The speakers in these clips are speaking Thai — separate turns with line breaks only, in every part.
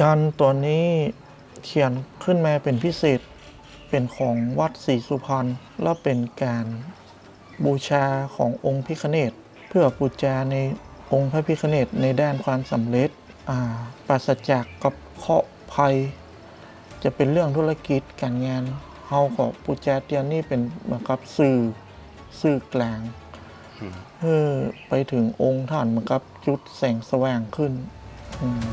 ยันตัวนี้เขียนขึ้นมาเป็นพิเศษ เป็นของวัดศรีสุพรรณและเป็นการบูชาขององค์พิคเนตเพื่อบูชาในองค์พระพิคเนตในด้านความสำเร็จอ่าปราศจากกับเคราะห์ภัย จะเป็นเรื่องธุรกิจการงานเฮาก็ปูจาเตียนนี่เป็นเหมือนกับสื่อสื่อกลางเพื่อไปถึงองค์ท่านเหมือนกับจุดแสงสว่างขึ้น อืม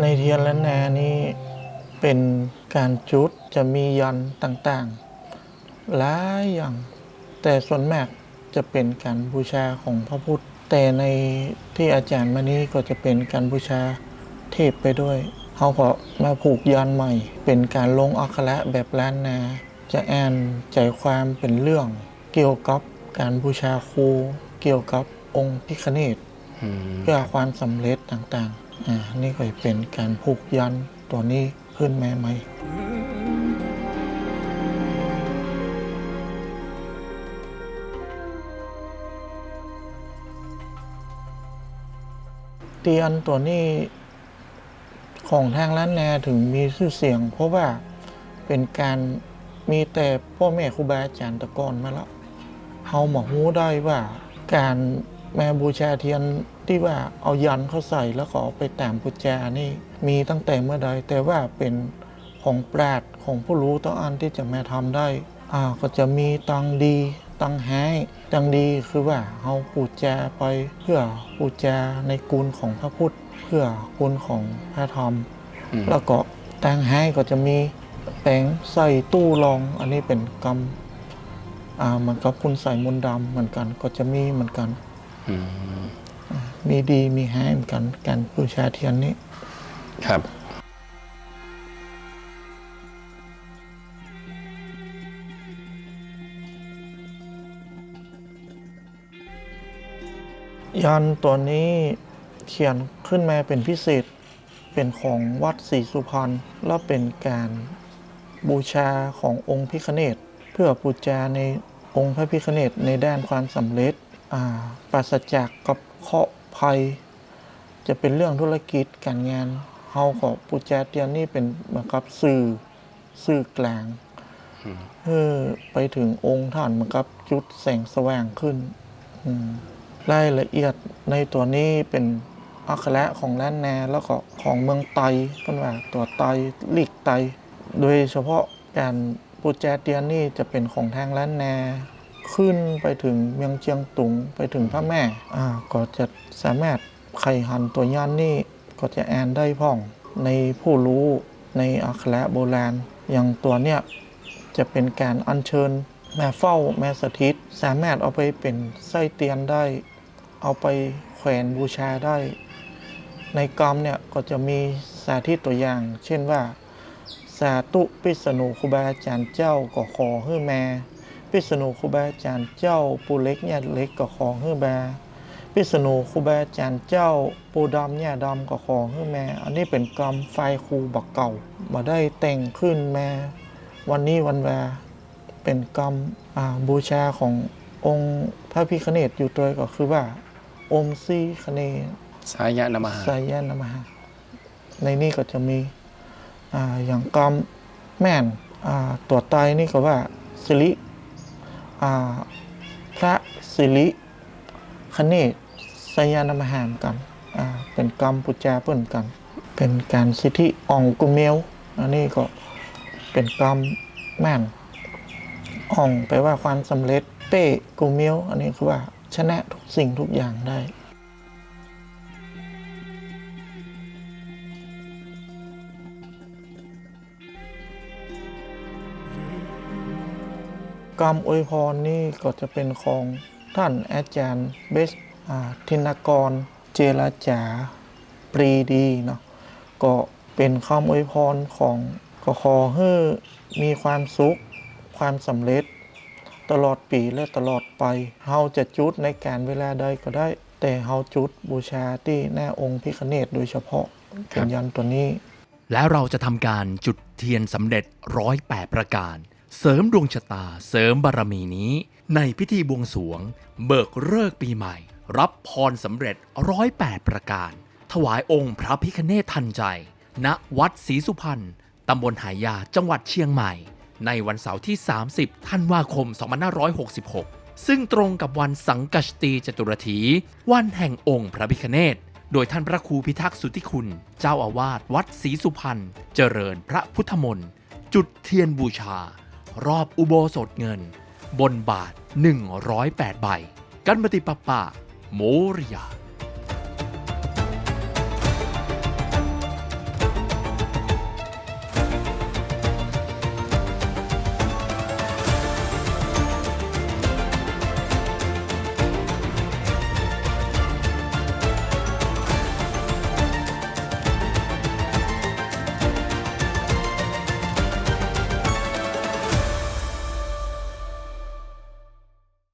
ในเทียนและแนนี้เป็นการจุดจะมียันต่างๆ หลายอย่าง แต่ส่วนมากจะเป็นการบูชาของพระพุทธ แต่ในที่อาจารย์มานี้ก็จะเป็นการบูชาเทพไปด้วยเขาก็มาผูกยันใหม่ เป็นการลงอักขระแบบล้านนา จะแอนใจความเป็นเรื่อง เกี่ยวกับการบูชาครู เกี่ยวกับองค์พิคเนตเพื่อความสำเร็จต่างๆ อ่านี่ก็เป็นการผูกยันตัวนี้ขึ้นแมาไหม เตียนตัวนี้ของทางล้านนาถึงมีชื่อเสียง เพราะว่าเป็นการมีแต่พ่อแม่ครูบาอาจารย์ตะกอนมาแล้วเฮาหมอฮู้ได้ว่าการแม่บูชาเทียน ที่ว่าเอายันเข้าใส่แล้วก็เอาไปตามบูชานี่มีตั้งแต่เมื่อใด แต่ว่าเป็นของปราดของผู้รู้ต้องอันที่จะมาทำได้อ่าก็จะมีตังดี ตังหายตังดีคือว่าเฮาบูชาไปเพื่อบูชาในกุลของพระพุทธ เพื่อกุลของพระธรรม
อืม
แล้วก็ตังหายก็จะมีแปงใส่ตู้รอง อันนี้เป็นกรรมอ่าเหมือนกับคุณใส่มนต์ดำเหมือนกันก็จะมีเหมือนกัน
อื ม
มีดีมีแห้เหมือนกันการบูชาเทียนนี้
ครับ
ยันตัวนี้เขียนขึ้นมาเป็นพิเศษ เป็นของวัดศรีสุพรรณและเป็นการบูชาขององค์พิคเนตเพื่อบูชาในองค์พระพิคเนตในด้านความสำเร็จอ่าปราศจากกับ เคราะห์ภัย จะเป็นเรื่องธุรกิจการงานเฮาก็บูชาเตียนนี่เป็นเหมือนกับสื่อสื่อกลางเพื่อไปถึงองค์ท่านเหมือนกับจุดแสงสว่างขึ้นรายละเอียดในตัวนี้เป็นอักขระของล้านนาแล้วก็ของเมืองไตเป็นว่าตัวไตลีกไต โดยเฉพาะการปูแจเตียนนี่จะเป็นของทางล้านนา ขึ้นไปถึงเมืองเชียงตุงไปถึงพระแม่อ่าก็จะสามารถไขหันตัวยันนี่ก็จะแอนได้พ่องในผู้รู้ในอักขระโบราณอย่างตัวเนี้ยจะเป็นการอัญเชิญแม่เฝ้าแม่สถิต สามารถเอาไปเป็นไส้เตียนได้ เอาไปแขวนบูชาได้ ในกรรมเนี่ยก็จะมีสาธิตตัวอย่าง เช่นว่า สาธุปิสนุครูบาอาจารย์เจ้าก็ขอเฮือแม่ ปิสนุครูบาอาจารย์เจ้าปูเล็กเนี่ยเล็กก็ขอเฮือแบปิสนุครูบาอาจารย์เจ้าปูดำเนี่ยดำก็ขอเฮือแม่ อันนี้เป็นกรรมไฟครูบักเก่ามาได้แต่งขึ้นแม่วันนี้วันแวาเป็นกรรมอ่าบูชาขององค์พระพิคเนตอยู่ตัวก็คือว่า อมซีคเน
สายะนมหา
สายยานมหาในนี้ก็จะมีอ่าอย่างกรรมแม่นอ่าตัวไตนี่ก็ว่าสิริอ่า พระสิริคเนศสายานมหามกันเป็นกรรมปุจจาเปิ้นกันเป็นการสิทธิอ่องกุเมลอันนี้ก็เป็นกรรมแม่นอ่องแปลว่าความสำเร็จ เป้กูเมียวอันนี้คือว่าชนะทุกสิ่งทุกอย่างได้ กรรมอวยพรนี่ก็จะเป็นของท่านอาจารย์เบสอ่าธินกร เจรจาปรีดีเนาะก็เป็นคำอวยพรของก็ขอให้มีความสุข ความสำเร็จ ตลอดปีและตลอดไปเฮาจะจุดในการเวลาใดก็ได้ แต่เฮาจุดบูชาที่หน้าองค์พิคเนตโดยเฉพาะเป็นยันตัวนี้
แล้วเราจะทำการจุดเทียนสำเร็จร้อยแปดประการ เสริมดวงชะตาเสริมบารมีนี้ ในพิธีบวงสรวง เบิกเลิกปีใหม่ รับพรสำเร็จร้อยแปดประการ ถวายองค์พระพิคเนธทันใจ ณวัดศรีสุพรรณตำบลหายาจังหวัดเชียงใหม่ ในวันเสาร์ที่ 30 ธันวาคม 2566 ซึ่งตรงกับวันสังกัชตีจตุรถี วันแห่งองค์พระพิคเนธโดยท่านพระครูพิทักษ์สุทธิคุณ เจ้าอาวาสวัดศรีสุพรรณเจริญพระพุทธมนต์จุดเทียนบูชา รอบอุโบสถเงิน บนบาท 108 ใบ กันปฏิปปะ โมริยา